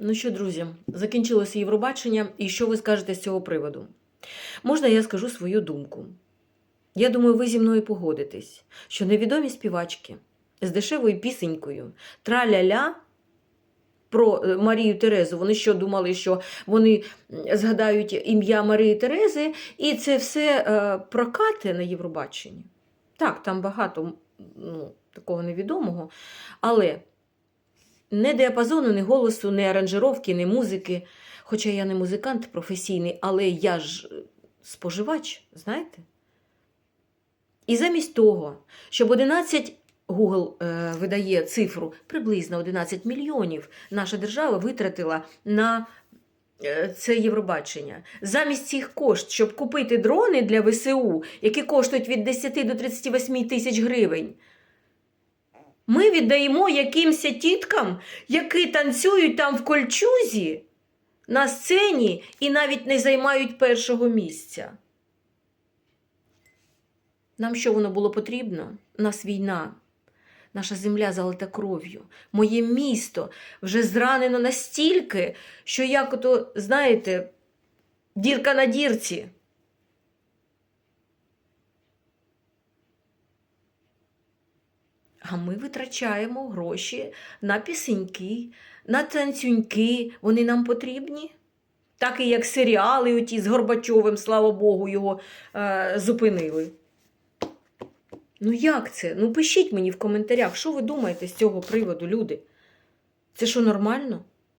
Ну що, друзі, закінчилося Євробачення, і що ви скажете з цього приводу? Можна я скажу свою думку? Я думаю, ви зі мною погодитесь, що невідомі співачки з дешевою пісенькою траля-ля про е, Марію Терезу. Вони що думали, що вони згадають ім'я Марії Терези, і це все е, прокати на Євробаченні. Так, там багато ну, такого невідомого, але не діапазону, ні голосу, ні аранжировки, ні музики. Хоча я не музикант професійний, але я ж е, споживач, знаєте? І замість того, щоб 11 Google е, видає цифру приблизно 11 мільйонів, наша держава витратила на е, це Євробачення. Замість цих коштів, щоб купити дрони для ВСУ, які коштують від 10 до 38 тисяч гривень. Ми віддаємо якимсь тіткам, які танцюють там в кольчузі на сцені і навіть не займають першого місця. Нам що воно було потрібно? У Нас війна. Наша земля залита кров'ю. Моє місто вже зранено настільки, що як ото, знаєте, дірка на дірці. А ми витрачаємо гроші на пісеньки, на танцюньки. Вони нам потрібні. Так і як серіали оті з Горбачовим, слава Богу, його е, зупинили. Ну як це? Ну пишіть мені в коментарях, що ви думаєте з цього приводу, люди? Це що нормально?